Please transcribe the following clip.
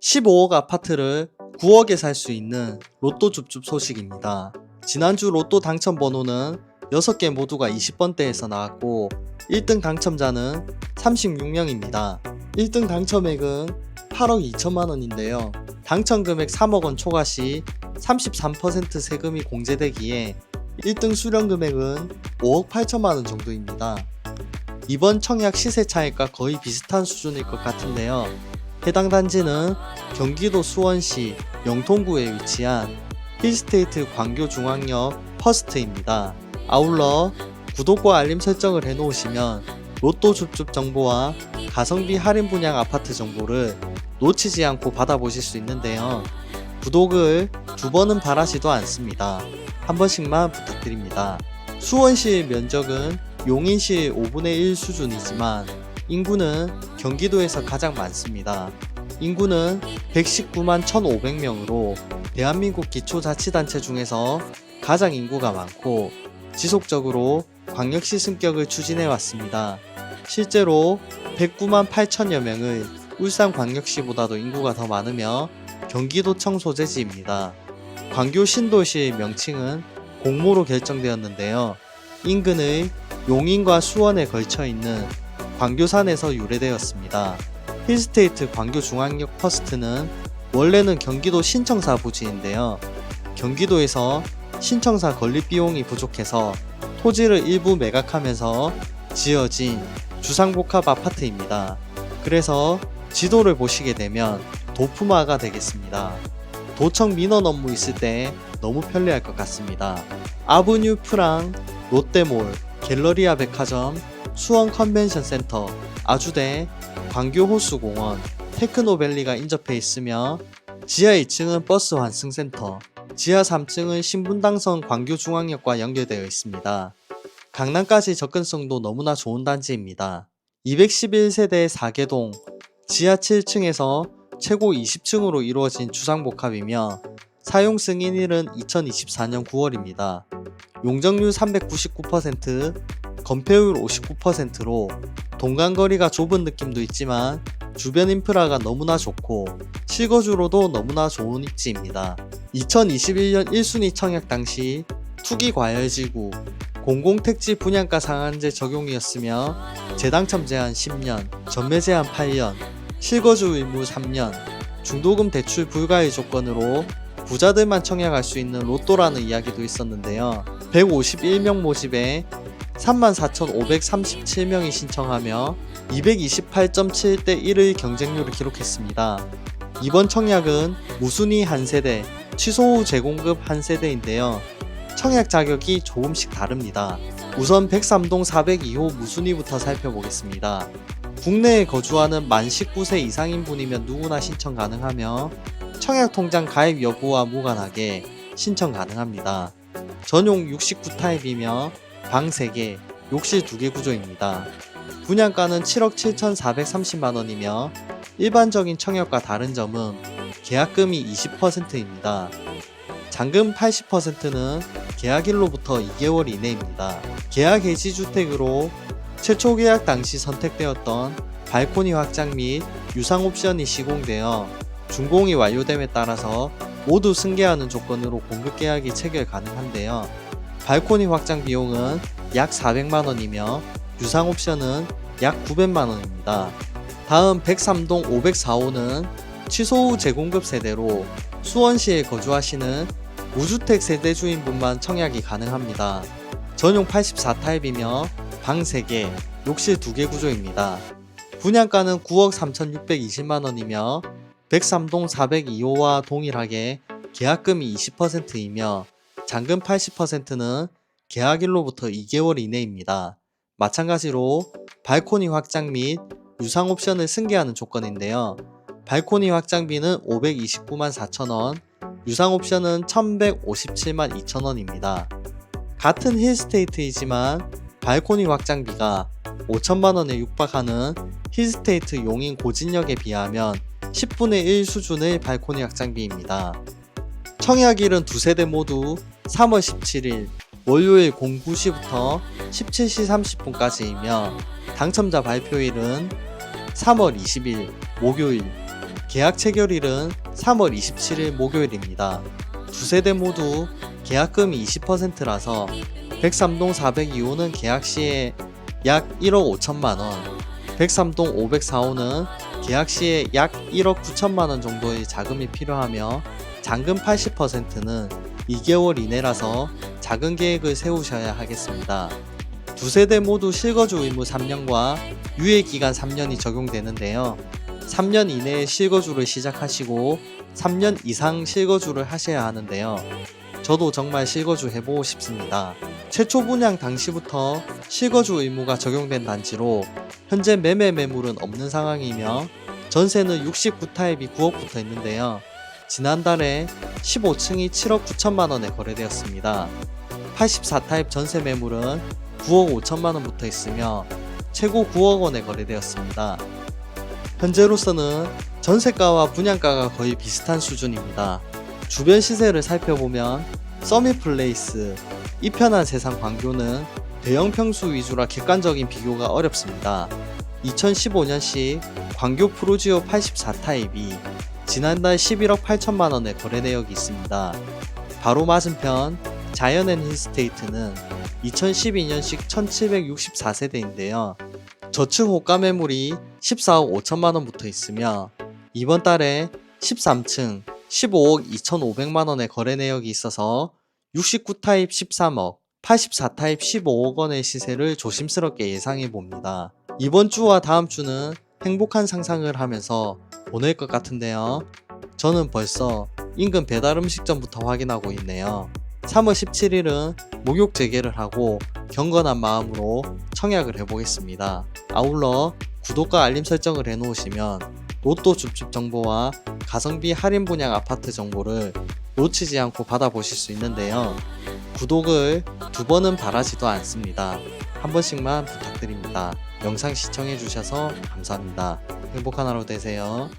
15억 아파트를 9억에 살 수 있는 로또 줍줍 소식입니다. 지난주 로또 당첨 번호는 6개 모두가 20번대에서 나왔고 1등 당첨자는 36명입니다. 1등 당첨액은 8억 2천만 원인데요. 당첨 금액 3억 원 초과 시 33% 세금이 공제되기에 1등 수령 금액은 5억 8천만 원 정도입니다. 이번 청약 시세 차익과 거의 비슷한 수준일 것 같은데요. 해당 단지는 경기도 수원시 영통구에 위치한 힐스테이트 광교중앙역 퍼스트입니다. 아울러 구독과 알림 설정을 해놓으시면 로또 줍줍 정보와 가성비 할인 분양 아파트 정보를 놓치지 않고 받아보실 수 있는데요. 구독을 두 번은 바라지도 않습니다. 한 번씩만 부탁드립니다. 수원시 면적은 용인시 5분의 1 수준이지만 인구는 경기도에서 가장 많습니다. 인구는 119만 1,500명으로 대한민국 기초자치단체 중에서 가장 인구가 많고 지속적으로 광역시 승격을 추진해 왔습니다. 실제로 109만 8천여 명의 울산광역시보다도 인구가 더 많으며 경기도청 소재지입니다. 광교 신도시 명칭은 공모로 결정되었는데요. 인근의 용인과 수원에 걸쳐 있는 광교산에서 유래되었습니다. 힐스테이트 광교중앙역 퍼스트는 원래는 경기도 신청사 부지인데요. 경기도에서 신청사 건립 비용이 부족해서 토지를 일부 매각하면서 지어진 주상복합 아파트입니다. 그래서 지도를 보시게 되면 도프마가 되겠습니다. 도청 민원 업무 있을 때 너무 편리할 것 같습니다. 아브뉴 프랑, 롯데몰, 갤러리아 백화점, 수원 컨벤션 센터, 아주대, 광교 호수공원, 테크노밸리가 인접해 있으며 지하 2층은 버스 환승센터, 지하 3층은 신분당선 광교중앙역과 연결되어 있습니다. 강남까지 접근성도 너무나 좋은 단지입니다. 211세대 4개동, 지하 7층에서 최고 20층으로 이루어진 주상복합이며 사용 승인일은 2024년 9월입니다. 용적률 399%, 건폐율 59%로 동간거리가 좁은 느낌도 있지만 주변 인프라가 너무나 좋고 실거주로도 너무나 좋은 입지입니다. 2021년 1순위 청약 당시 투기 과열지구 공공택지 분양가 상한제 적용이었으며 재당첨 제한 10년, 전매 제한 8년, 실거주 의무 3년, 중도금 대출 불가의 조건으로 부자들만 청약할 수 있는 로또라는 이야기도 있었는데요. 151명 모집에 34,537명이 신청하며 228.7대 1의 경쟁률을 기록했습니다. 이번 청약은 무순위 한 세대, 취소 후 재공급 한 세대인데요. 청약 자격이 조금씩 다릅니다. 우선 103동 402호 무순위부터 살펴보겠습니다. 국내에 거주하는 만 19세 이상인 분이면 누구나 신청 가능하며 청약통장 가입 여부와 무관하게 신청 가능합니다. 전용 69타입이며 방 3개, 욕실 2개 구조입니다. 분양가는 7억 7,430만원이며 일반적인 청약과 다른 점은 계약금이 20%입니다. 잔금 80%는 계약일로부터 2개월 이내입니다. 계약 해지 주택으로 최초 계약 당시 선택되었던 발코니 확장 및 유상 옵션이 시공되어 준공이 완료됨에 따라서 모두 승계하는 조건으로 공급 계약이 체결 가능한데요. 발코니 확장 비용은 약 400만원이며 유상 옵션은 약 900만원입니다. 다음 103동 504호는 취소 후 재공급 세대로 수원시에 거주하시는 무주택 세대 주인분만 청약이 가능합니다. 전용 84타입이며 방 3개, 욕실 2개 구조입니다. 분양가는 9억 3,620만원이며 103동 402호와 동일하게 계약금이 20%이며 잔금 80%는 계약일로부터 2개월 이내입니다. 마찬가지로 발코니 확장 및 유상 옵션을 승계하는 조건인데요. 발코니 확장비는 529만 4천원, 유상 옵션은 1157만 2천원입니다. 같은 힐스테이트이지만 발코니 확장비가 5천만원에 육박하는 힐스테이트 용인 고진역에 비하면 10분의 1 수준의 발코니 확장비입니다. 청약일은 두 세대 모두 3월 17일 월요일 09시부터 17시 30분까지이며 당첨자 발표일은 3월 20일 목요일 계약 체결일은 3월 27일 목요일입니다. 두 세 대 모두 계약금이 20%라서 103동 402호는 계약 시에 약 1억 5천만 원, 103동 504호는 계약 시에 약 1억 9천만 원 정도의 자금이 필요하며 잔금 80%는 2개월 이내라서 작은 계획을 세우셔야 하겠습니다. 두 세 대 모두 실거주 의무 3년과 유예 기간 3년이 적용되는데요. 3년 이내에 실거주를 시작하시고 3년 이상 실거주를 하셔야 하는데요. 저도 정말 실거주 해보고 싶습니다. 최초 분양 당시부터 실거주 의무가 적용된 단지로 현재 매매 매물은 없는 상황이며 전세는 69타입이 9억 붙어 있는데요. 지난달에 15층이 7억 9천만 원에 거래되었습니다. 84타입 전세 매물은 9억 5천만 원 붙어 있으며 최고 9억 원에 거래되었습니다. 현재로서는 전세가와 분양가가 거의 비슷한 수준입니다. 주변 시세를 살펴보면 서밋플레이스, 이편한 세상 광교는 대형 평수 위주라 객관적인 비교가 어렵습니다. 2015년식 광교 프로지오 84 타입이 지난달 11억 8천만 원에 거래 내역이 있습니다. 바로 맞은편 자이언앤 힐스테이트는 2012년식 1764세대인데요. 저층 호가 매물이 14억 5천만 원 붙어 있으며 이번 달에 13층 15억 2,500만 원의 거래 내역이 있어서 69타입 13억, 84타입 15억 원의 시세를 조심스럽게 예상해 봅니다. 이번 주와 다음 주는 행복한 상상을 하면서 보낼 것 같은데요. 저는 벌써 인근 배달 음식점부터 확인하고 있네요. 3월 17일은 목욕 재개를 하고 경건한 마음으로 청약을 해보겠습니다. 아울러 구독과 알림 설정을 해놓으시면 로또 줍줍 정보와 가성비 할인 분양 아파트 정보를 놓치지 않고 받아보실 수 있는데요. 구독을 두 번은 바라지도 않습니다. 한 번씩만 부탁드립니다. 영상 시청해주셔서 감사합니다. 행복한 하루 되세요.